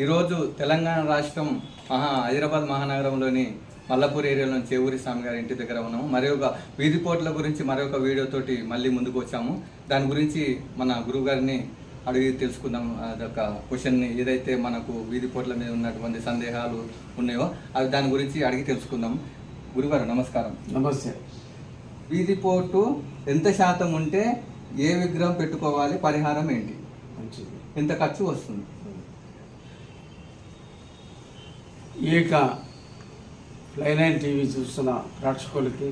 ఈరోజు తెలంగాణ రాష్ట్రం మహా హైదరాబాద్ మహానగరంలోని మల్లపూర్ ఏరియాలో చేవూరి స్వామి గారి ఇంటి దగ్గర ఉన్నాము. మరి ఒక వీధి పోట్ల గురించి మరొక వీడియోతోటి మళ్ళీ ముందుకు వచ్చాము. దాని గురించి మన గురువు గారిని అడిగి తెలుసుకుందాం అదొక క్వశ్చన్ని ఏదైతే మనకు వీధి పోట్ల మీద ఉన్నటువంటి సందేహాలు ఉన్నాయో అది దాని గురించి అడిగి తెలుసుకుందాం. గురుగారు నమస్కారం. నమస్తే. వీధి పోటు ఎంత శాతం ఉంటే ఏ విగ్రహం పెట్టుకోవాలి? పరిహారం ఏంటి? ఎంత ఖర్చు వస్తుంది? ఈ యొక్క లైనైన్ టీవీ చూస్తున్న ప్రేక్షకులకి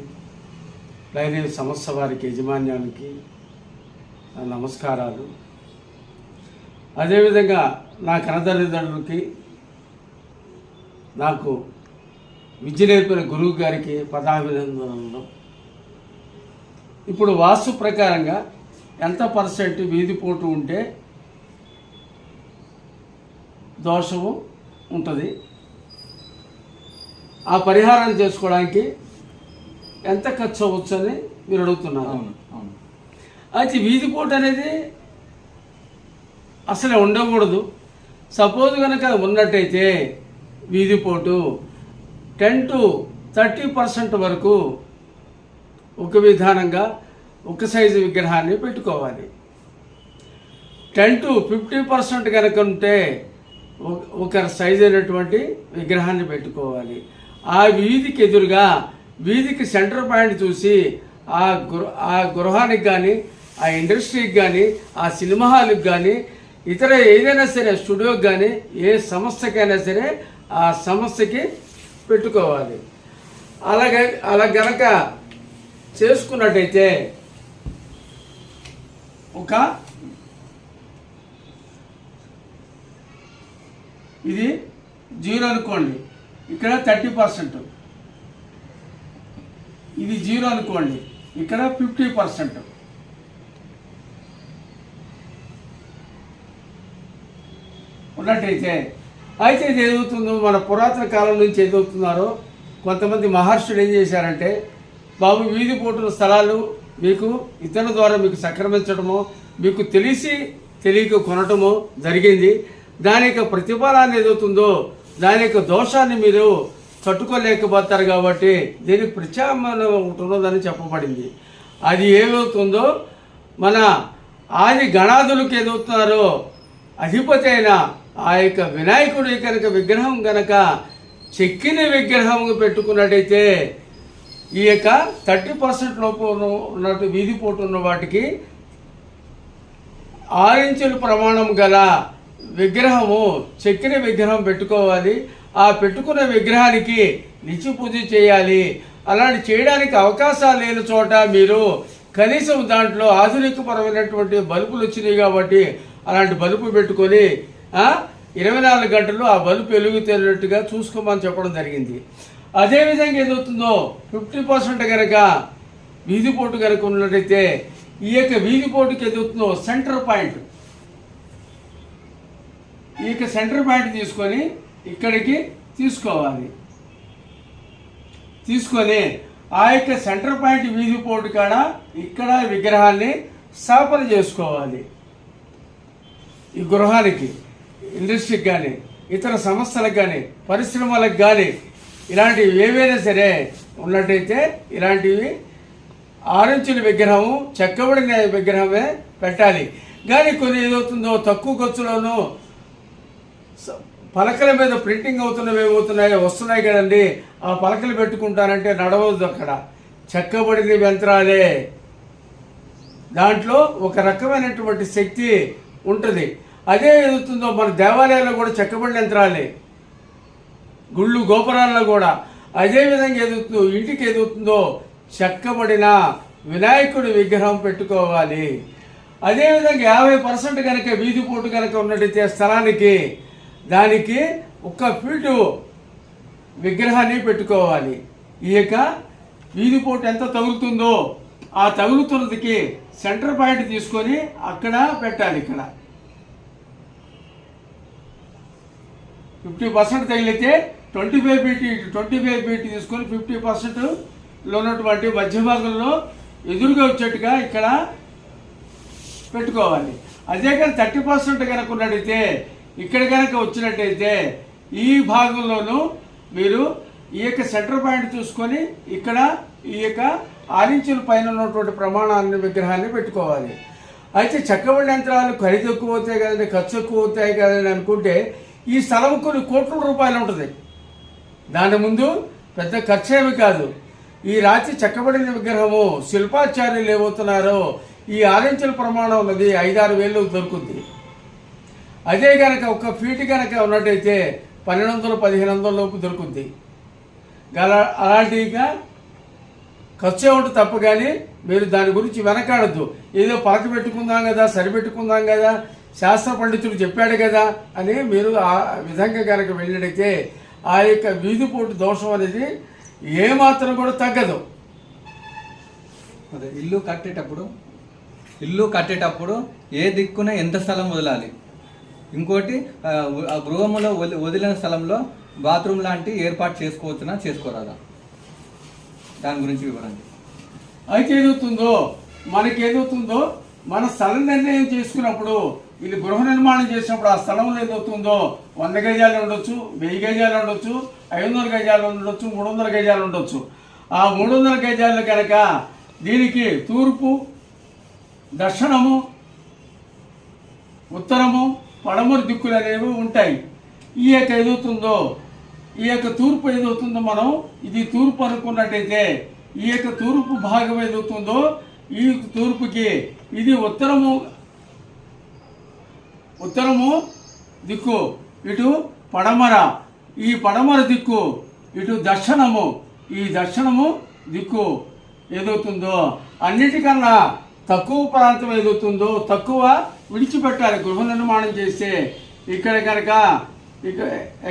లైనైన్ సంస్థ వారికి యజమాన్యానికి నమస్కారాలు. అదేవిధంగా నా కనతల్లిదండ్రులకి నాకు విద్య నేర్పిన గురువు గారికి పదాభినందనలు. ఇప్పుడు వాస్తు ప్రకారంగా ఎంత పర్సెంట్ వీధి పోటు ఉంటే దోషము ఉంటుంది. ఆ పరిహారం చేసుకోవడానికి ఎంత ఖర్చు అవ్వచ్చని మీరు అడుగుతున్నారు. అవును అవును. అయితే వీధి పోటు అనేది అసలే ఉండకూడదు. సపోజ్ కనుక ఉన్నట్టయితే వీధి పోటు టెన్ టు థర్టీ పర్సెంట్ వరకు ఒక విధానంగా ఒక సైజు విగ్రహాన్ని పెట్టుకోవాలి. టెన్ టు ఫిఫ్టీ పర్సెంట్ కనుక ఉంటే ఒక సైజు అయినటువంటి విగ్రహాన్ని పెట్టుకోవాలి. ఆ వీధికి ఎదురుగా వీధికి సెంటర్ పాయింట్ చూసి ఆ గృహ ఆ గృహానికి కానీ ఆ ఇండస్ట్రీకి కానీ ఆ సినిమా హాల్కి కానీ ఇతర ఏదైనా సరే స్టూడియోకి కానీ ఏ సంస్థకైనా సరే ఆ సంస్థకి పెట్టుకోవాలి. అలాగే అలా గనక చేసుకున్నట్టయితే ఒక ఇది జీరో అనుకోండి. ఇక్కడ థర్టీ పర్సెంట్. ఇది జీరో అనుకోండి ఇక్కడ ఫిఫ్టీ పర్సెంట్. ఉన్నట్టయితే అయితే ఇది ఏదవుతుందో మన పురాతన కాలం నుంచి ఏదవుతున్నారో కొంతమంది మహర్షులు ఏం చేశారంటే బాబు వీధి పోటుల స్థలాలు మీకు ఇతరుల ద్వారా మీకు సక్రమించడము మీకు తెలిసి తెలియక కొనటము జరిగింది. దాని యొక్క ప్రతిఫలాన్ని ఏదవుతుందో దాని యొక్క దోషాన్ని మీరు తట్టుకోలేకపోతారు కాబట్టి దీనికి ప్రత్యామ్నాయం ఒకటి ఉన్నదని చెప్పబడింది. అది ఏమవుతుందో మన ఆది గణాదులకు ఎదుగుతున్నారో అధిపతి అయిన ఆ యొక్క వినాయకుడి కనుక విగ్రహం కనుక చెక్కిన విగ్రహం పెట్టుకున్నట్టయితే ఈ యొక్క థర్టీ పర్సెంట్ లోపు ఉన్నట్టు వీధి పోటు ఉన్న వాటికి ఆరించుల ప్రమాణం గల విగ్రహము చక్కెర విగ్రహం పెట్టుకోవాలి. ఆ పెట్టుకున్న విగ్రహానికి నిత్య పూజ చేయాలి. అలాంటి చేయడానికి అవకాశాలు లేని చోట మీరు కనీసం దాంట్లో ఆధునికపరమైనటువంటి బల్బులు వచ్చినాయి కాబట్టి అలాంటి బల్బు పెట్టుకొని ఇరవై నాలుగు గంటలు ఆ బల్బు వెలుగుతున్నట్టుగా చూసుకోమని చెప్పడం జరిగింది. అదేవిధంగా ఏదవుతుందో ఫిఫ్టీ పర్సెంట్ కనుక వీధిపోటు కనుక ఉన్నట్టయితే ఈ యొక్క వీధిపోటుకి ఎదుగుతుందో సెంటర్ పాయింట్ ఈ సెంటర్ పాయింట్ తీసుకొని ఇక్కడికి తీసుకోవాలి. తీసుకొని ఆ యొక్క సెంటర్ పాయింట్ వీధి పోటు కాడ ఇక్కడ విగ్రహాన్ని స్థాపన చేసుకోవాలి. ఈ గృహానికి ఇండస్ట్రీకి కానీ ఇతర సంస్థలకు కానీ పరిశ్రమలకు కానీ ఇలాంటివి ఏవైనా సరే ఉన్నట్టయితే ఇలాంటివి ఆరెంచుల విగ్రహము చెక్కబడిన విగ్రహమే పెట్టాలి. కానీ కొన్ని ఏదవుతుందో తక్కువ ఖర్చులోనూ పలకల మీద ప్రింటింగ్ అవుతున్నవి ఏమవుతున్నాయో వస్తున్నాయి కదండి. ఆ పలకలు పెట్టుకుంటానంటే నడవద్దు అక్కడ. చెక్కబడిన యంత్రాలే. దాంట్లో ఒక రకమైనటువంటి శక్తి ఉంటుంది. అదే ఎదుగుతుందో మన దేవాలయాల్లో కూడా చెక్కబడిన యంత్రాలే. గుళ్ళు గోపురాల్లో కూడా. అదే విధంగా ఎదుగుతుందో ఇంటికి ఎదుగుతుందో చెక్కబడిన వినాయకుడి విగ్రహం పెట్టుకోవాలి. అదేవిధంగా యాభై పర్సెంట్ కనుక వీధి పోటు కనుక ఉన్నట్టయితే స్థలానికి దానికి ఒక్క ఫీటు విగ్రహాన్ని పెట్టుకోవాలి. ఈ యొక్క వీధి పోటు ఎంత తగులుతుందో ఆ తగులుతున్నదికి సెంటర్ పాయింట్ తీసుకొని అక్కడ పెట్టాలి ఇక్కడ. ఫిఫ్టీ పర్సెంట్ తగిలితే twenty five feet twenty five feet తీసుకొని ఫిఫ్టీ పర్సెంట్లో ఉన్నటువంటి మధ్య భాగంలో ఎదురుగా వచ్చేట్టుగా ఇక్కడ పెట్టుకోవాలి. అదే కానీ థర్టీ పర్సెంట్ కనుక ఉన్నట్టయితే ఇక్కడ కనుక వచ్చినట్టయితే ఈ భాగంలోనూ మీరు ఈ యొక్క సెంటర్ పాయింట్ చూసుకొని ఇక్కడ ఈ యొక్క ఆరించుల పైన ఉన్నటువంటి ప్రమాణాన్ని విగ్రహాన్ని పెట్టుకోవాలి. అయితే చెక్కబడి యంత్రాలు ఖరీదు ఎక్కువ అవుతాయి కదండి ఖర్చు ఎక్కువ అవుతాయి కదండి అనుకుంటే ఈ స్థలం కొన్ని కోట్ల రూపాయలు ఉంటుంది. దాని ముందు పెద్ద ఖర్చు ఏమి కాదు. ఈ రాతి చెక్కబడిన విగ్రహము శిల్పాచార్యులు ఏమవుతున్నారో ఈ ఆరించుల ప్రమాణం ఉన్నది ఐదారు వేలు దొరుకుతుంది అదే కనుక ఒక ఫీట్ కనుక ఉన్నట్టయితే పన్నెండు వందలు పదిహేను వందల లోపు దొరుకుద్ది. గల అలాంటిగా ఖర్చు ఉంటుంది తప్ప కానీ మీరు దాని గురించి వెనకాడద్దు. ఏదో పలక పెట్టుకుందాం కదా సరిపెట్టుకుందాం కదా శాస్త్ర పండితుడు చెప్పాడు కదా అని మీరు ఆ విధంగా కనుక వెళ్ళినట్టయితే ఆ యొక్క వీధిపోటు దోషం అనేది ఏమాత్రం కూడా తగ్గదు. అదే ఇల్లు కట్టేటప్పుడు ఇల్లు కట్టేటప్పుడు ఏ దిక్కున ఎంత స్థలం వదలాలి? ఇంకోటి ఆ, గృహములో వదిలి- వదిలిన స్థలంలో బాత్రూమ్ లాంటి ఏర్పాటు చేసుకోవచ్చునా చేసుకోరాదా? దాని గురించి వివరండి అయితే ఏదవుతుందో మనకి ఏదవుతుందో మన స్థలం నిర్ణయం చేసుకున్నప్పుడు ఇది గృహ నిర్మాణం చేసినప్పుడు ఆ స్థలంలో ఏదవుతుందో వంద గజాలు ఉండొచ్చు వెయ్యి గజాలు ఉండొచ్చు ఐదు వందల గజాలు ఉండొచ్చు మూడు వందల గజాలు ఉండొచ్చు. ఆ మూడు వందల గజాలు కనుక దీనికి తూర్పు దక్షిణము ఉత్తరము పడమర దిక్కులు అనేవి ఉంటాయి. ఈ యొక్క ఏదవుతుందో ఈ యొక్క తూర్పు ఏదవుతుందో మనం ఇది తూర్పు అనుకున్నట్టయితే ఈ యొక్క తూర్పు భాగం ఏదవుతుందో ఈ తూర్పుకి ఇది ఉత్తరము ఉత్తరము దిక్కు ఇటు పడమర. ఈ పడమర దిక్కు ఇటు దర్శనము ఈ దర్శనము దిక్కు ఏదవుతుందో అన్నిటికన్నా తక్కువ ప్రాంతం ఏదవుతుందో తక్కువ విడిచిపెట్టాలి. గృహ నిర్మాణం చేస్తే ఇక్కడ కనుక ఇక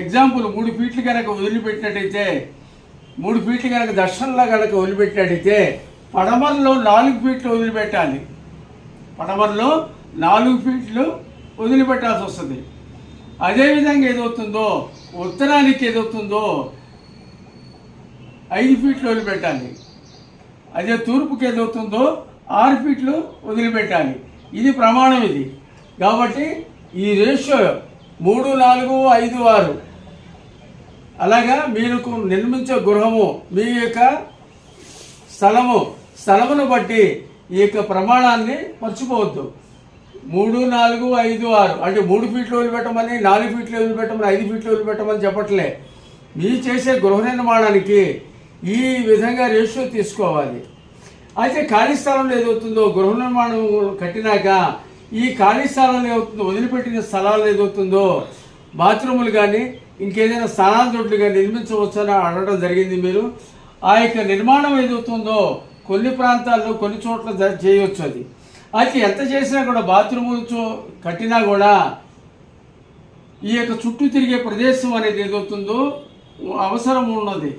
ఎగ్జాంపుల్ మూడు ఫీట్లు కనుక వదిలిపెట్టినట్టయితే మూడు ఫీట్లు కనుక దర్శనంలో కనుక వదిలిపెట్టినట్టయితే పడమరలో నాలుగు ఫీట్లు వదిలిపెట్టాలి. పడమరలో నాలుగు ఫీట్లు వదిలిపెట్టాల్సి వస్తుంది. అదేవిధంగా ఏదవుతుందో ఉత్తరానికి ఏదవుతుందో ఐదు ఫీట్లు వదిలిపెట్టాలి. అదే తూర్పుకి ఏదవుతుందో ఆరు ఫీట్లు వదిలిపెట్టాలి. ఇది ప్రమాణం ఇది. కాబట్టి ఈ రేషియో మూడు నాలుగు ఐదు ఆరు. అలాగా మీరు నిర్మించే గృహము మీ యొక్క స్థలము స్థలమును బట్టి ఈ యొక్క ప్రమాణాన్ని మర్చిపోవద్దు. మూడు నాలుగు ఐదు ఆరు. అంటే మూడు ఫీట్లు వదిలిపెట్టమని నాలుగు ఫీట్లు వదిలిపెట్టమని ఐదు ఫీట్లు వదిలిపెట్టమని చెప్పట్లే. మీ చేసే గృహ నిర్మాణానికి ఈ విధంగా రేషియో తీసుకోవాలి. అయితే ఖాళీ స్థలంలో ఏదవుతుందో గృహ నిర్మాణం కట్టినాక ఈ ఖాళీ స్థలాలు ఏమవుతుందో వదిలిపెట్టిన స్థలాలు ఏదవుతుందో బాత్రూములు కానీ ఇంకేదైనా స్థానాల దొడ్లు కానీ నిర్మించవచ్చని అడగడం జరిగింది మీరు. ఆ యొక్క నిర్మాణం ఏదవుతుందో కొన్ని ప్రాంతాల్లో కొన్ని చోట్ల చేయవచ్చు అది. అయితే ఎంత చేసినా కూడా బాత్రూములు చో- కట్టినా కూడా ఈ యొక్క చుట్టూ తిరిగే ప్రదేశం అనేది ఏదవుతుందో అవసరం ఉన్నది.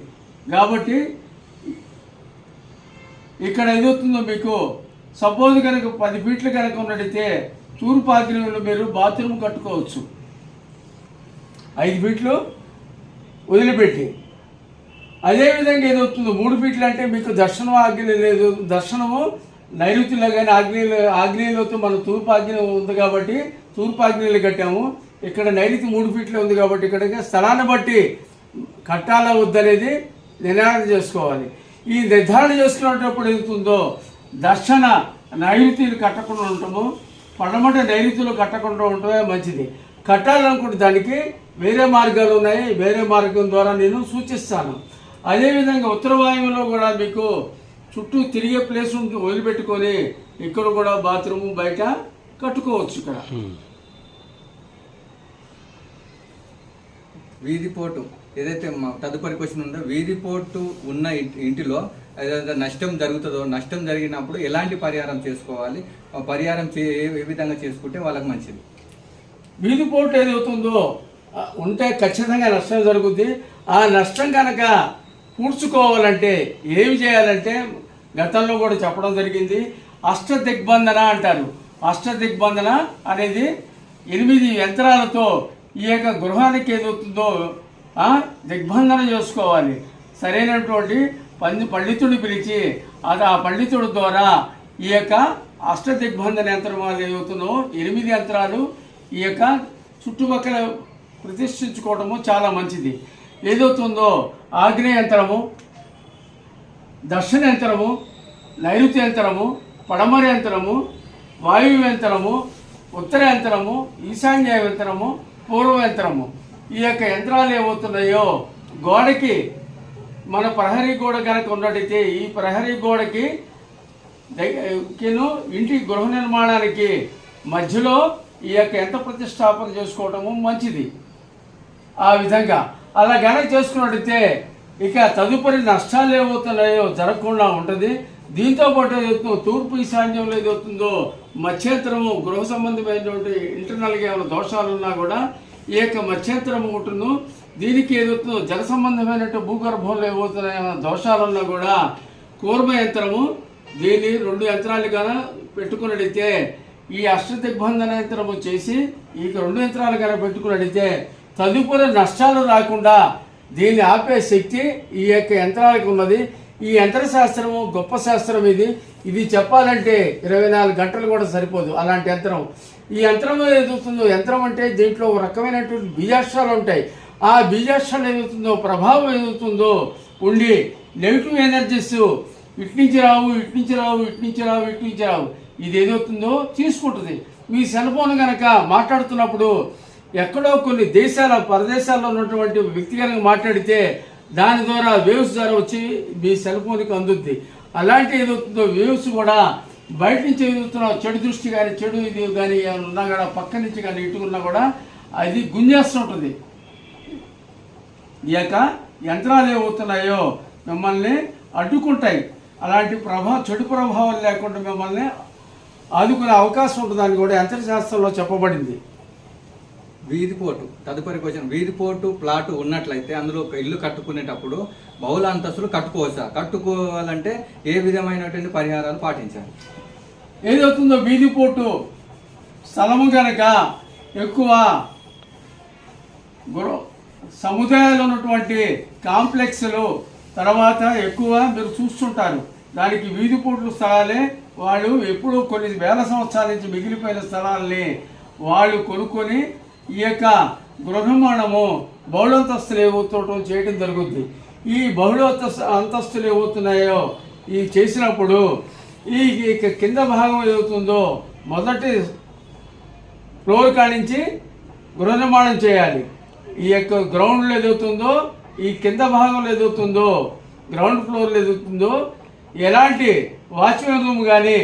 కాబట్టి ఇక్కడ ఏదవుతుందో మీకు? సపోజ్ కనుక పది ఫీట్లు కనుక ఉన్నట్టయితే తూర్పు ఆగ్నేయంలో మీరు బాత్రూమ్ కట్టుకోవచ్చు. ఐదు ఫీట్లు వదిలిపెట్టి. అదేవిధంగా ఏదవుతుందో మూడు ఫీట్లు అంటే మీకు దర్శనం ఆగ్నే లేదు. దర్శనము నైరుతిలో కానీ ఆగ్నేయులు ఆగ్నేయులతో మనం తూర్పు ఆగ్నేయం ఉంది కాబట్టి తూర్పు ఆగ్నేయులు కట్టాము. ఇక్కడ నైరుతి మూడు ఫీట్లు ఉంది కాబట్టి ఇక్కడ స్థలాన్ని బట్టి కట్టాలా వద్దనేది నిర్ణయం చేసుకోవాలి. ఈ నిర్ధారణ చేసుకునేటప్పుడు ఏదవుతుందో దర్శన నైరుతిని కట్టకుండా ఉంటాము పడమట నైరుతిలో కట్టకుండా ఉండటమే మంచిది. కట్టాలనుకుంటే దానికి వేరే మార్గాలు ఉన్నాయి. వేరే మార్గం ద్వారా నేను సూచిస్తాను. అదేవిధంగా ఉత్తర వాయువులో కూడా మీకు చుట్టూ తిరిగే ప్లేస్ ఉంటుంది వదిలిపెట్టుకొని ఇక్కడ కూడా బాత్రూమ్ బయట కట్టుకోవచ్చు ఇక్కడ. వీధి పోటు. ఏదైతే తదుపరి క్వశ్చన్ ఉందో వీధి పోర్టు ఉన్న ఇంటి- ఇంటిలో ఏదైతే నష్టం జరుగుతుందో నష్టం జరిగినప్పుడు ఎలాంటి పరిహారం చేసుకోవాలి? ఆ పరిహారం చే ఏ- విధంగా చేసుకుంటే వాళ్ళకి మంచిది? వీధి పోటు ఏదవుతుందో ఉంటే ఖచ్చితంగా నష్టం జరుగుద్ది. ఆ నష్టం కనుక పూడ్చుకోవాలంటే ఏమి చేయాలంటే గతంలో కూడా చెప్పడం జరిగింది. అష్ట దిగ్బంధన అంటారు. అష్ట దిగ్బంధన అనేది ఎనిమిది యంత్రాలతో ఈ యొక్క గృహానికి ఏదవుతుందో దిగ్బంధన చేసుకోవాలి. సరైనటువంటి పంది పండితుడు పిలిచి అది ఆ పండితుడి ద్వారా ఈ యొక్క అష్ట దిగ్బంధన యంత్రం అది ఏదవుతుందో ఎనిమిది యంత్రాలు ఈ యొక్క చుట్టుపక్కల ప్రతిష్ఠించుకోవడము చాలా మంచిది. ఏదవుతుందో ఆగ్నేయ యంత్రము దర్శన యంత్రము నైరుతి యంత్రము పడమర యంత్రము వాయువు యంత్రము ఉత్తర యంత్రము ఈశాన్య యంత్రము పూర్వ యంత్రము. ఈ యొక్క యంత్రాలు ఏమవుతున్నాయో? గోడకి మన ప్రహరీ గోడ కనుక ఉన్నట్టయితే ఈ ప్రహరీ గోడకి ఇంటి గృహ నిర్మాణానికి మధ్యలో ఈ యొక్క యంత్ర ప్రతిష్టాపన చేసుకోవటము మంచిది. ఆ విధంగా. అలా గనక చేసుకున్నట్టయితే ఇక తదుపరి నష్టాలు ఏమవుతున్నాయో జరగకుండా ఉంటుంది. దీంతో పాటు ఏదవుతుందో తూర్పు ఈశాన్యంలో ఏదవుతుందో మధ్యంతరము గృహ సంబంధమైనటువంటి ఇంటర్నల్గా ఏమైనా దోషాలు ఉన్నా కూడా ఈ యొక్క మత్స్యంతరము ఒకటిను దీనికి ఏదవుతుందో జల సంబంధమైనటువంటి భూగర్భంలో ఏమవుతున్నాయన్న దోషాలున్నా కూడా కూర్మ యంత్రము దీన్ని రెండు యంత్రాలుగా పెట్టుకున్నట్టయితే ఈ అష్టదిగ్బంధన యంత్రము చేసి ఈ రెండు యంత్రాలు కనుక పెట్టుకున్నట్టయితే తదుపరి నష్టాలు రాకుండా దీన్ని ఆపే శక్తి ఈ యొక్క యంత్రాలకు ఉన్నది. ఈ యంత్ర శాస్త్రము గొప్ప శాస్త్రం ఇది. ఇది చెప్పాలంటే ఇరవై నాలుగు గంటలు కూడా సరిపోదు అలాంటి యంత్రం. ఈ యంత్రం ఏదవుతుందో యంత్రం అంటే దీంట్లో ఒక రకమైనటువంటి బీజాక్షరాలు ఉంటాయి. ఆ బీజాక్షరాలు ఏదవుతుందో ప్రభావం ఏదవుతుందో ఉండి నెగిటివ్ ఎనర్జీస్ ఇటు నుంచి రావు ఇటు నుంచి రావు ఇటు నుంచి రావు ఇటు నుంచి రావు. ఇది ఏదవుతుందో తీసుకుంటుంది. మీ సెల్ ఫోన్ కనుక మాట్లాడుతున్నప్పుడు ఎక్కడో కొన్ని దేశాల పరదేశాల్లో ఉన్నటువంటి వ్యక్తి కనుక మాట్లాడితే దాని ద్వారా వేవ్స్ ద్వారా వచ్చి మీ సెల్ ఫోన్కి అందుద్ది. అలాంటి ఏదవుతుందో వేవ్స్ కూడా బయట నుంచి ఎదుగుతున్న చెడు దృష్టి కానీ చెడు ఇది కానీ ఏమైనా ఉన్నా కూడా పక్క నుంచి కానీ ఇటుకున్నా కూడా అది గుంజేస్తుంటుంది ఈ యొక్క యంత్రాలు ఏమవుతున్నాయో మిమ్మల్ని అడ్డుకుంటాయి. అలాంటి ప్రభావం చెడు ప్రభావం లేకుండా మిమ్మల్ని ఆదుకునే అవకాశం ఉంటుందని కూడా యంత్రశాస్త్రంలో చెప్పబడింది. వీధిపోటు తదుపరి క్వశ్చన్ వీధిపోటు ప్లాట్ ఉన్నట్లయితే అందులో ఒక ఇల్లు కట్టుకునేటప్పుడు బహుళ అంతస్తులు కట్టుకోవచ్చా? కట్టుకోవాలంటే ఏ విధమైనటువంటి పరిహారాలు పాటించాలి? ఏదవుతుందో వీధి పోటు స్థలము కనుక ఎక్కువ సముదాయాలు ఉన్నటువంటి కాంప్లెక్స్లు తర్వాత ఎక్కువ మీరు చూస్తుంటారు. దానికి వీధి పోట్లు స్థలాలే వాళ్ళు ఎప్పుడూ కొన్ని వేల సంవత్సరాల నుంచి మిగిలిపోయిన స్థలాల్ని వాళ్ళు కొనుక్కొని ఈ యొక్క గృహ నిర్మాణము బహుళంతస్తులు ఏమవుతుండటం చేయడం జరుగుద్ది. ఈ బహుళ అంతస్తులు ఏమవుతున్నాయో ఈ చేసినప్పుడు ఈ ఈ కింద భాగం ఏదవుతుందో మొదటి ఫ్లోర్ కానించి గృహ నిర్మాణం చేయాలి. ఈ యొక్క గ్రౌండ్లో ఏదవుతుందో ఈ కింద భాగంలో ఏదవుతుందో గ్రౌండ్ ఫ్లోర్లో ఏదవుతుందో ఎలాంటి వాచ్మెన్ రూమ్ కానీ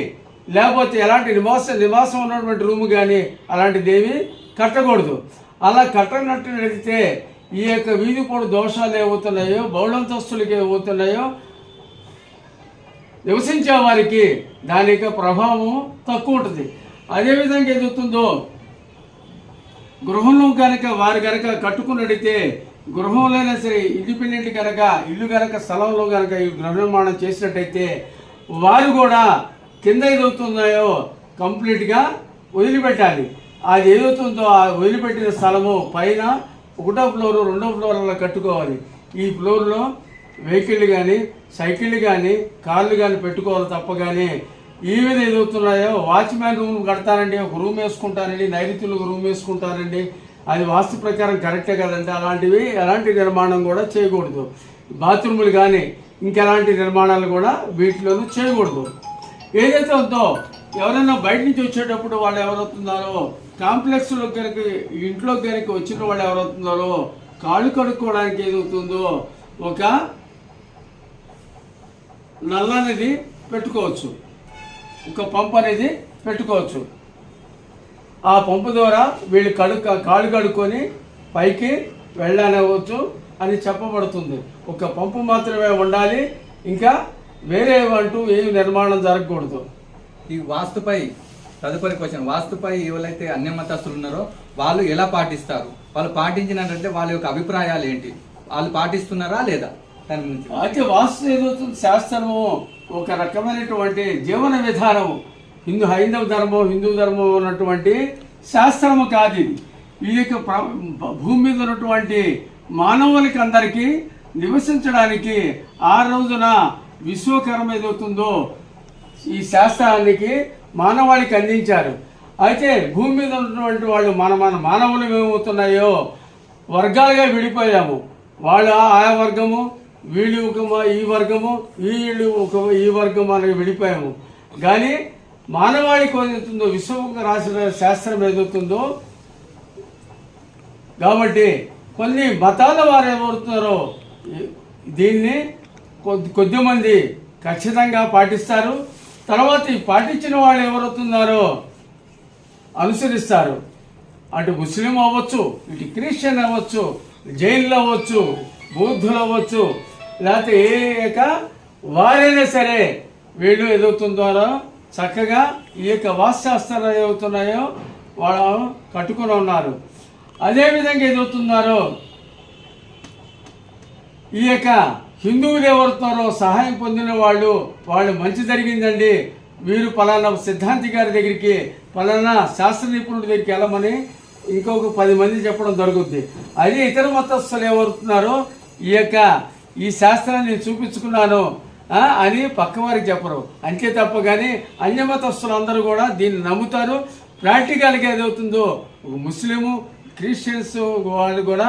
లేకపోతే ఎలాంటి నివాస నివాసం ఉన్నటువంటి రూమ్ కానీ అలాంటిదేమీ కట్టకూడదు. అలా కట్టనట్టు నడితే ఈ యొక్క వీధి పొడి దోషాలు ఏమవుతున్నాయో బౌళంతస్తులకి ఏమవుతున్నాయో నివసించే వారికి దాని యొక్క ప్రభావం తక్కువ ఉంటుంది. అదేవిధంగా ఎదుగుతుందో గృహంలో కనుక వారు కనుక కట్టుకున్నట్టయితే గృహంలోనే సరే ఇండిపెండెంట్ కనుక ఇల్లు కనుక స్థలంలో కనుక ఈ గృహ నిర్మాణం చేసినట్టయితే వారు కూడా కింద ఏదవుతున్నాయో కంప్లీట్గా వదిలిపెట్టాలి. అది ఏదవుతుందో ఆ వదిలిపెట్టిన స్థలము పైన ఒకటో ఫ్లోర్ రెండో ఫ్లోర్ అలా కట్టుకోవాలి. ఈ ఫ్లోర్లో వెహికల్ కానీ సైకిళ్ళు కానీ కార్లు కానీ పెట్టుకోవాలి తప్ప కానీ ఈ ఎదుగుతున్నాయో వాచ్మ్యాన్ రూమ్ కడతానండి ఒక రూమ్ వేసుకుంటానండి నైరుతులు రూమ్ వేసుకుంటానండి అది వాస్తు ప్రకారం కరెక్టే కదండి. అలాంటివి ఎలాంటి నిర్మాణం కూడా చేయకూడదు. బాత్రూములు కానీ ఇంకెలాంటి నిర్మాణాలు కూడా వీటిలోనూ చేయకూడదు. ఏదైతే ఉందో ఎవరైనా బయట నుంచి వచ్చేటప్పుడు వాళ్ళు ఎవరవుతున్నారో కాంప్లెక్స్లో కనుక ఇంట్లో దగ్గరికి వచ్చిన వాళ్ళు ఎవరవుతున్నారో కాళ్ళు కడుక్కోవడానికి ఏదవుతుందో ఒక నల్ల అనేది పెట్టుకోవచ్చు. ఒక పంప్ అనేది పెట్టుకోవచ్చు. ఆ పంపు ద్వారా వీళ్ళు కడుక్క కాళ్ళు కడుక్కొని పైకి వెళ్ళనవచ్చు అని చెప్పబడుతుంది. ఒక పంపు మాత్రమే ఉండాలి ఇంకా వేరే అంటూ ఏమి నిర్మాణం జరగకూడదు. ఈ వాస్తుపై తదుపరి క్వశ్చన్ వాస్తుపై ఎవరైతే అన్య మతస్థులు ఉన్నారో వాళ్ళు ఎలా పాటిస్తారు? వాళ్ళు పాటించినట్లంటే వాళ్ళ యొక్క అభిప్రాయాలు ఏంటి? వాళ్ళు పాటిస్తున్నారా లేదా? దాని గురించి అయితే వాస్తు ఏదవుతుంది శాస్త్రము ఒక రకమైనటువంటి జీవన విధానం హిందూ హైందవ ధర్మం హిందూ ధర్మం ఉన్నటువంటి శాస్త్రము కాదు ఇది. ఈ యొక్క భూమి మీద ఉన్నటువంటి మానవులకి అందరికీ నివసించడానికి ఆ రోజున విశ్వకర్మ ఏదవుతుందో ఈ శాస్త్రానికి మానవాళికి అందించారు. అయితే భూమి మీద ఉన్నటువంటి వాళ్ళు మన మన మానవులు ఏమవుతున్నాయో వర్గాలుగా విడిపోయాము. వాళ్ళు ఆయా వర్గము వీళ్ళు ఒక ఈ వర్గము వీళ్ళు ఒక ఈ వర్గము అని విడిపోయాము. కానీ మానవాళికి ఏదవుతుందో విశ్వముఖ రాసిన శాస్త్రం ఏదవుతుందో కాబట్టి కొన్ని మతాల వారు ఏమవుతున్నారో దీన్ని కొద్ది కొద్దిమంది ఖచ్చితంగా పాటిస్తారు. తర్వాత ఈ పాటించిన వాళ్ళు ఎవరవుతున్నారో అనుసరిస్తారు. అటు ముస్లిం అవ్వచ్చు ఇటు క్రిస్టియన్ అవ్వచ్చు జైన్లు అవ్వచ్చు బౌద్ధులు అవ్వచ్చు లేకపోతే ఏ యొక్క వారైనా సరే వీళ్ళు ఎదుగుతుందో చక్కగా ఈ యొక్క వాస్తుశాస్త్రాలు ఏదవుతున్నాయో వాళ్ళు కట్టుకుని ఉన్నారు. అదేవిధంగా ఎదుగుతున్నారో ఈ యొక్క హిందువులు ఎవరుతున్నారో సహాయం పొందిన వాళ్ళు వాళ్ళు మంచి జరిగిందండి. మీరు పలానా సిద్ధాంతి గారి దగ్గరికి పలానా శాస్త్ర నిపుణుడి దగ్గరికి వెళ్ళమని ఇంకొక పది మంది చెప్పడం జరుగుద్ది. అదే ఇతర మతస్థులు ఎవరుతున్నారో ఈ యొక్క ఈ శాస్త్రాన్ని నేను చూపించుకున్నాను అని పక్కవారికి చెప్పరు. అంతే తప్ప కానీ అన్యమతస్థులు అందరూ కూడా దీన్ని నమ్ముతారు. ప్రాక్టికల్గా ఏదవుతుందో ఒక ముస్లిము క్రిస్టియన్స్ వాళ్ళు కూడా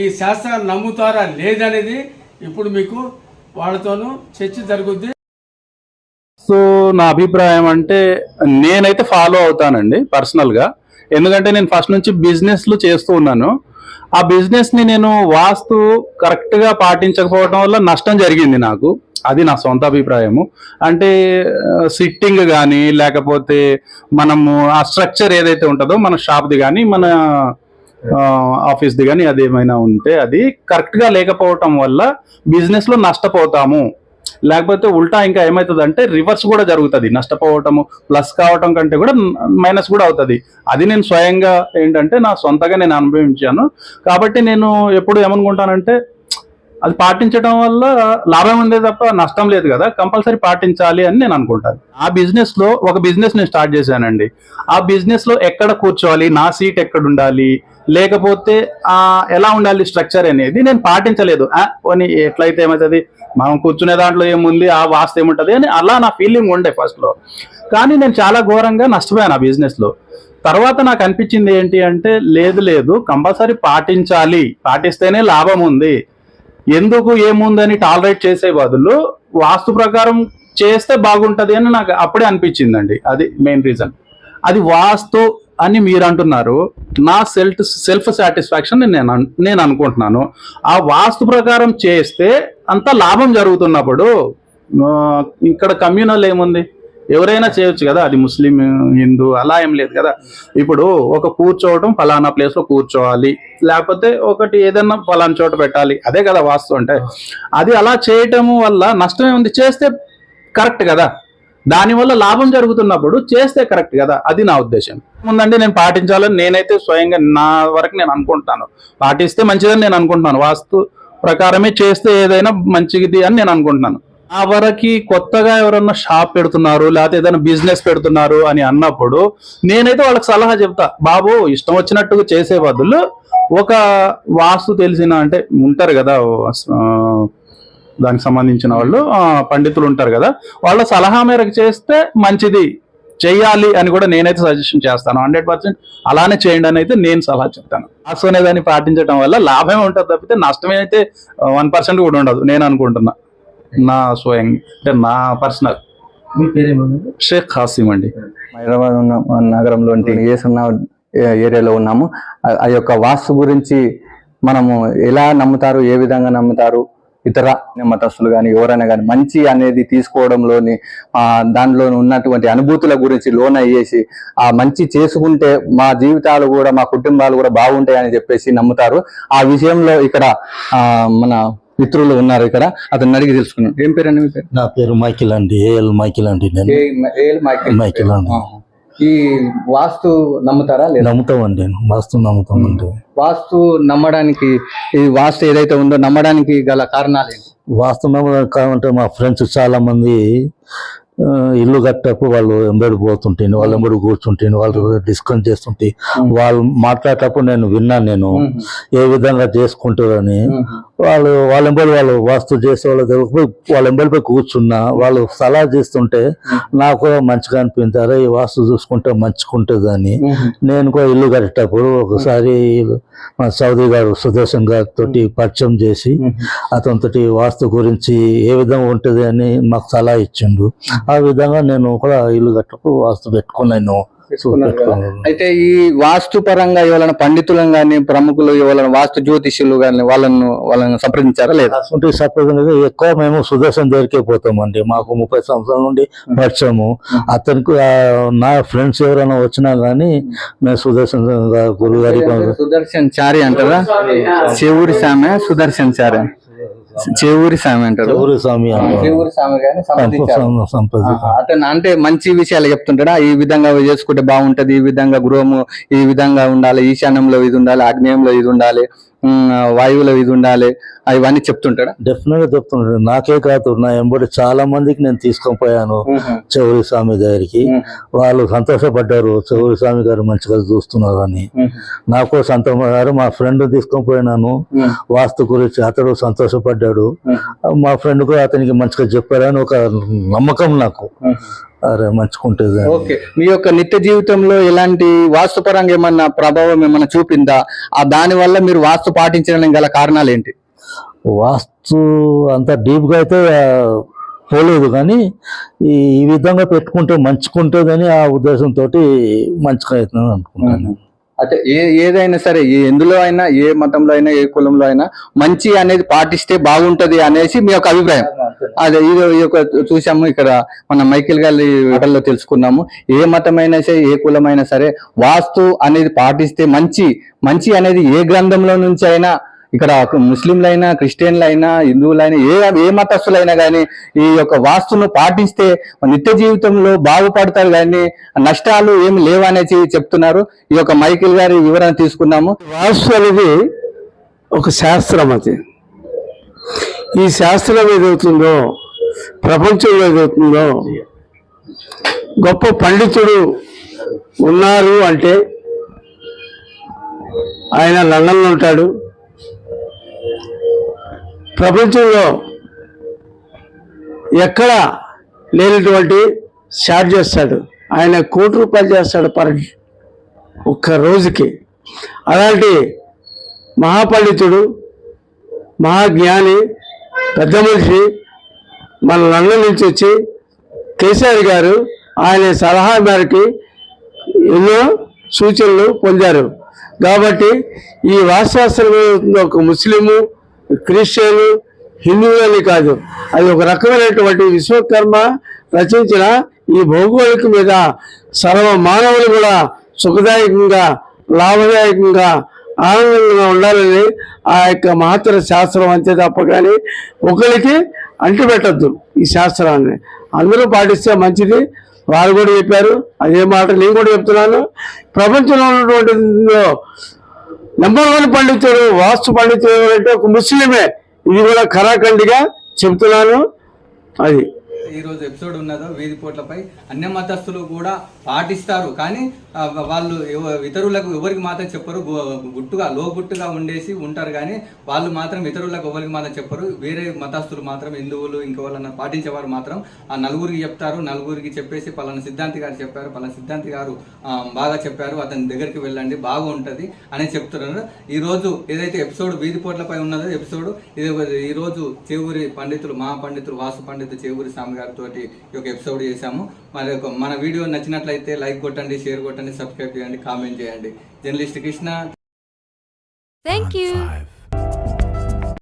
ఈ శాస్త్రాన్ని నమ్ముతారా లేదనేది ఇప్పుడు మీకు వాళ్ళతోనూ చర్చ జరుగుద్ది. సో నా అభిప్రాయం అంటే నేనైతే ఫాలో అవుతానండి పర్సనల్గా ఎందుకంటే నేను ఫస్ట్ నుంచి బిజినెస్లు చేస్తూ ఉన్నాను. ఆ బిజినెస్ని నేను వాస్తు కరెక్ట్గా పాటించకపోవడం వల్ల నష్టం జరిగింది నాకు. అది నా సొంత అభిప్రాయము. అంటే సిట్టింగ్ కానీ లేకపోతే మనము ఆ స్ట్రక్చర్ ఏదైతే ఉంటుందో మన షాప్ది కానీ మన ఆఫీస్ది కానీ అది ఏమైనా ఉంటే అది కరెక్ట్గా లేకపోవటం వల్ల బిజినెస్లో నష్టపోతాము. లేకపోతే ఉల్టా ఇంకా ఏమవుతుందంటే రివర్స్ కూడా జరుగుతుంది. నష్టపోవటము ప్లస్ కావటం కంటే కూడా మైనస్ కూడా అవుతుంది. అది నేను స్వయంగా ఏంటంటే నా సొంతగా నేను అనుభవించాను. కాబట్టి నేను ఎప్పుడు ఏమనుకుంటానంటే అది పాటించడం వల్ల లాభం ఉందే తప్ప నష్టం లేదు కదా. కంపల్సరీ పాటించాలి అని నేను అనుకుంటాను. ఆ బిజినెస్లో ఒక బిజినెస్ నేను స్టార్ట్ చేశానండి. ఆ బిజినెస్లో ఎక్కడ కూర్చోవాలి? నా సీట్ ఎక్కడ ఉండాలి? లేకపోతే ఆ ఎలా ఉండాలి స్ట్రక్చర్ అనేది నేను పాటించలేదు. ఎట్లయితే ఏమవుతుంది? మనం కూర్చునే దాంట్లో ఏముంది? ఆ వాస్తు ఏముంటది? అని అలా నా ఫీలింగ్ ఉండే ఫస్ట్లో. కానీ నేను చాలా ఘోరంగా నష్టపోయాను ఆ బిజినెస్లో. తర్వాత నాకు అనిపించింది ఏంటి అంటే లేదు లేదు కంపల్సరీ పాటించాలి. పాటిస్తేనే లాభం ఉంది. ఎందుకు ఏముందని టాలరేట్ చేసే బదులు వాస్తు ప్రకారం చేస్తే బాగుంటుంది అని నాకు అప్పుడే అనిపించిందండి. అది మెయిన్ రీజన్ అది వాస్తు అని మీరు అంటున్నారు నా సెల్ఫ్ సెల్ఫ్ సాటిస్ఫాక్షన్ నేను నేను అనుకుంటున్నాను. ఆ వాస్తు ప్రకారం చేస్తే అంత లాభం జరుగుతున్నప్పుడు ఇక్కడ కమ్యూనల్ ఏముంది? ఎవరైనా చేయొచ్చు కదా అది ముస్లిం హిందూ అలా ఏం లేదు కదా. ఇప్పుడు ఒక కూర్చోవడం ఫలానా ప్లేస్లో కూర్చోవాలి లేకపోతే ఒకటి ఏదన్నా ఫలానా చోట పెట్టాలి అదే కదా వాస్తు అంటే. అది అలా చేయటం వల్ల నష్టమే ఉంది చేస్తే కరెక్ట్ కదా. దానివల్ల లాభం జరుగుతున్నప్పుడు చేస్తే కరెక్ట్ కదా. అది నా ఉద్దేశం. ముందండి నేను పాటించాలని నేనైతే స్వయంగా నా వరకు నేను అనుకుంటాను. పాటిస్తే మంచిదని నేను అనుకుంటున్నాను. వాస్తు ప్రకారమే చేస్తే ఏదైనా మంచిది అని నేను అనుకుంటున్నాను. ఆ వరకి కొత్తగా ఎవరన్నా షాప్ పెడుతున్నారు లేకపోతే ఏదైనా బిజినెస్ పెడుతున్నారు అని అన్నప్పుడు నేనైతే వాళ్ళకి సలహా చెప్తా బాబు ఇష్టం వచ్చినట్టుగా చేసే బదులు ఒక వాస్తు తెలిసిన అంటే ఉంటారు కదా దానికి సంబంధించిన వాళ్ళు పండితులు ఉంటారు కదా వాళ్ళ సలహా మేరకు చేస్తే మంచిది చెయ్యాలి అని కూడా నేనైతే సజెషన్ చేస్తాను హండ్రెడ్ పర్సెంట్ అలానే చేయండి అని అయితే నేను సలహా చెప్తాను. వాస్తు అనే దాన్ని పాటించడం వల్ల లాభమే ఉంటుంది తప్పితే నష్టమే అయితే వన్ పర్సెంట్ కూడా ఉండదు నేను అనుకుంటున్నా. నా స్వయం అంటే నా పర్సనల్. మీ పేరేమన్నా షేక్ ఖాసిం అండి. హైదరాబాద్ ఉన్న నగరంలోని ఏసున్న ఏరియాలో ఉన్నాము. ఆ- యొక్క వాస్తు గురించి మనము ఎలా నమ్ముతారు ఏ విధంగా నమ్ముతారు ఇతర మతస్థులు కానీ ఎవరైనా కానీ మంచి అనేది తీసుకోవడంలోని ఆ దానిలో ఉన్నటువంటి అనుభూతుల గురించి లోన్ అయ్యేసి ఆ మంచి చేసుకుంటే మా జీవితాలు కూడా మా కుటుంబాలు కూడా బాగుంటాయని చెప్పేసి నమ్ముతారు. ఆ విషయంలో ఇక్కడ ఆ మన మిత్రులు ఉన్నారు ఇక్కడ. అతన్ని అడిగి తెలుసుకున్నాం. ఏం పేరు? అండి నా పేరు మైకిల్ అండి. ఏఎల్ మైకిల్ అండి నేను. మైకిల్. అండి. ఈ వాస్తు నమ్ముతారా లేదా? నమ్ముతామండి నేను. వాస్తు నమ్ముతామండి. వాస్తు నమ్మడానికి ఈ వాస్తు ఏదైతే ఉందో నమ్మడానికి గల కారణాలు ఏంటి? వాస్తు నమ్మకం కావాలంటే మా ఫ్రెండ్స్ చాలా మంది ఇల్లు కట్టప్పుడు వాళ్ళు ఎంబడి పోతుంటే వాళ్ళు ఎంబడి కూర్చుంటే వాళ్ళు డిస్కస్ చేస్తుంటే వాళ్ళు మాట్లాడేటప్పుడు నేను విన్నాను నేను ఏ విధంగా చేసుకుంటారని. వాళ్ళు వాళ్ళ ఎంబడి వాళ్ళు వాస్తు చేసే వాళ్ళు తెలియకపోయి వాళ్ళ ఎంబడిపై కూర్చున్నా వాళ్ళు సలహా చేస్తుంటే నాకు కూడా మంచిగా అనిపింది అరే ఈ వాస్తు చూసుకుంటే మంచిగుంటుందని. నేను కూడా ఇల్లు కట్టేటప్పుడు ఒకసారి మా సౌదీ గారు సుదర్శన్ గారి తోటి పరిచయం చేసి అతనితోటి వాస్తు గురించి ఏ విధంగా ఉంటుంది అని మాకు సలహా ఇచ్చిండు. ఆ విధంగా నేను కూడా ఇల్లు కట్టకు వాస్తు పెట్టుకున్నాను. అయితే ఈ వాస్తు పరంగా ఎవరైనా పండితులను గాని ప్రముఖులు ఎవరైనా వాస్తు జ్యోతిష్యులు గాని వాళ్ళను వాళ్ళని సంప్రదించారా లేదా? ఎక్కువ మేము సుదర్శన్ దగ్గరికే పోతామండి. మాకు ముప్పై సంవత్సరాల నుండి పరిచయము. అతనికి నా ఫ్రెండ్స్ ఎవరైనా వచ్చినా గానీ మేము సుదర్శన్ గురువు గారికి సుదర్శన్ చారి అంటారా? చెవురి సామె సుదర్శన్ చారి. చెవురి అంటారు? స్వామి అంటారు. చెవురి సామె గాని సంప్రదించారు. సం- సంప్రదించారు. ఆహా, అతను అంటే మంచి విషయాలు చెప్తుంటాడా? ఈ విధంగా చేసుకుంటే బాగుంటది ఈ విధంగా గృహము ఈ విధంగా ఉండాలి ఈశాన్యంలో ఇది ఉండాలి ఆగ్నేయంలో ఇది ఉండాలి. వాయువులో ఇది ఉండాలి అవన్నీ చెప్తుంటాడా? డెఫినెట్గా చెప్తున్నాడు నాకే కాదు నా ఎంబడి చాలా మందికి నేను తీసుకొని పోయాను చౌరి స్వామి దగ్గరికి వాళ్ళు సంతోషపడ్డారు చౌరి స్వామి గారు మంచిగా చూస్తున్నారు అని నాకు సంతోషపడ్డారు మా ఫ్రెండ్ తీసుకొని పోయినాను. వాస్తు గురించి అతడు సంతోషపడ్డాడు. మా ఫ్రెండ్ కూడా అతనికి మంచిగా చెప్పారని ఒక నమ్మకం నాకు. మంచుకుంటుంది. ఓకే. మీ యొక్క నిత్య జీవితంలో ఎలాంటి వాస్తుపరంగా ఏమన్నా ప్రభావం ఏమన్నా చూపిందా? ఆ దాని వల్ల మీరు వాస్తు పాటించడానికి గల కారణాలు ఏంటి? వాస్తు అంత డీప్గా అయితే పోలేదు కానీ ఈ విధంగా పెట్టుకుంటే మంచుకుంటుందని ఆ ఉద్దేశంతో మంచిగా అవుతుందని అనుకుంటాను అంటే ఏ ఏదైనా సరే ఏ ఎందులో అయినా ఏ మతంలో అయినా ఏ కులంలో అయినా మంచి అనేది పాటిస్తే బాగుంటది అనేసి మీ యొక్క అభిప్రాయం. అదే ఇది ఈ యొక్క చూసాము ఇక్కడ మన మైకిల్ గారి మాటల్లో తెలుసుకున్నాము. ఏ మతమైనా సరే ఏ కులమైనా సరే వాస్తు అనేది పాటిస్తే మంచి మంచి అనేది ఏ గ్రంథంలో నుంచి అయినా ఇక్కడ ముస్లింలైనా క్రిస్టియన్లైనా హిందువులైనా ఏ ఏ మతస్థులైనా కానీ ఈ యొక్క వాస్తును పాటిస్తే నిత్య జీవితంలో బాగుపడతారు కానీ నష్టాలు ఏమి లేవనేసి చెప్తున్నారు. ఈ యొక్క మైకిల్ గారి వివరణ తీసుకున్నాము. వాస్తు అనేది ఒక శాస్త్రం అది. ఈ శాస్త్రం ఏదవుతుందో ప్రపంచంలో ఏదవుతుందో గొప్ప పండితుడు ఉన్నారు అంటే ఆయన లండన్లో ఉంటాడు. ప్రపంచంలో ఎక్కడ లేనటువంటి షార్ట్ చేస్తాడు. ఆయన కోటి రూపాయలు చేస్తాడు పర్ ఒక్క రోజుకి. అలాంటి మహాపండితుడు మహాజ్ఞాని పెద్ద మనిషి మన లండన్ నుంచి వచ్చి కేసీఆర్ గారు ఆయన సలహా మేరకు ఎన్నో సూచనలు పొందారు. కాబట్టి ఈ వాస్తుశాస్త్రం ఒక ముస్లిము క్రిస్టియన్ హిందువులని కాదు. అది ఒక రకమైనటువంటి విశ్వకర్మ రచించిన ఈ భౌగోళిక మీద సర్వ మానవులు కూడా సుఖదాయకంగా లాభదాయకంగా ఆనందంగా ఉండాలని ఆ యొక్క మహత్తర శాస్త్రం అంతే తప్ప కానీ ఒకరికి అంటిపెట్టద్దు ఈ శాస్త్రాన్ని. అందరూ పాటిస్తే మంచిది. వారు కూడా చెప్పారు. అదే మాట నేను కూడా చెప్తున్నాను. ప్రపంచంలో ఉన్నటువంటి నెంబర్ వన్ పండితుడు వాస్తు పండితుడు అంటే ఒక ముస్లిమే. ఇది కూడా కరాఖండిగా చెప్తున్నాను. అది. ఈ రోజు ఎపిసోడ్ ఉన్నదో వీధి పోట్లపై అన్య మతస్థులు కూడా పాటిస్తారు. కానీ వాళ్ళు ఇతరులకు ఎవరికి మాత్రం చెప్పరు. గుట్టుగా లోగుట్టుగా ఉండేసి ఉంటారు కానీ వాళ్ళు మాత్రం ఇతరులకు ఎవరికి మాత్రం చెప్పరు. వేరే మతస్థులు మాత్రం హిందువులు ఇంకెవరన్నా పాటించేవారు మాత్రం ఆ నలుగురికి చెప్తారు. నలుగురికి చెప్పేసి పలానా సిద్ధాంతి గారు చెప్పారు. పలానా సిద్ధాంతి గారు బాగా చెప్పారు. అతని దగ్గరికి వెళ్ళండి. బాగుంటది అని చెప్తున్నారు. ఈ రోజు ఏదైతే ఎపిసోడ్ వీధి పోట్లపై ఉన్నదో ఎపిసోడ్ ఇది ఈ రోజు చేవూరి పండితులు మా పండితులు వాసు పండితులు చేవూరి స్వామి గారితో ఈ యొక్క ఎపిసోడ్ చేశాము మరి ఒక మన వీడియో నచ్చినట్లయితే లైక్ కొట్టండి షేర్ కొట్టండి సబ్స్క్రైబ్ చేయండి కామెంట్ చేయండి జర్నలిస్ట్ కృష్ణ you. Five.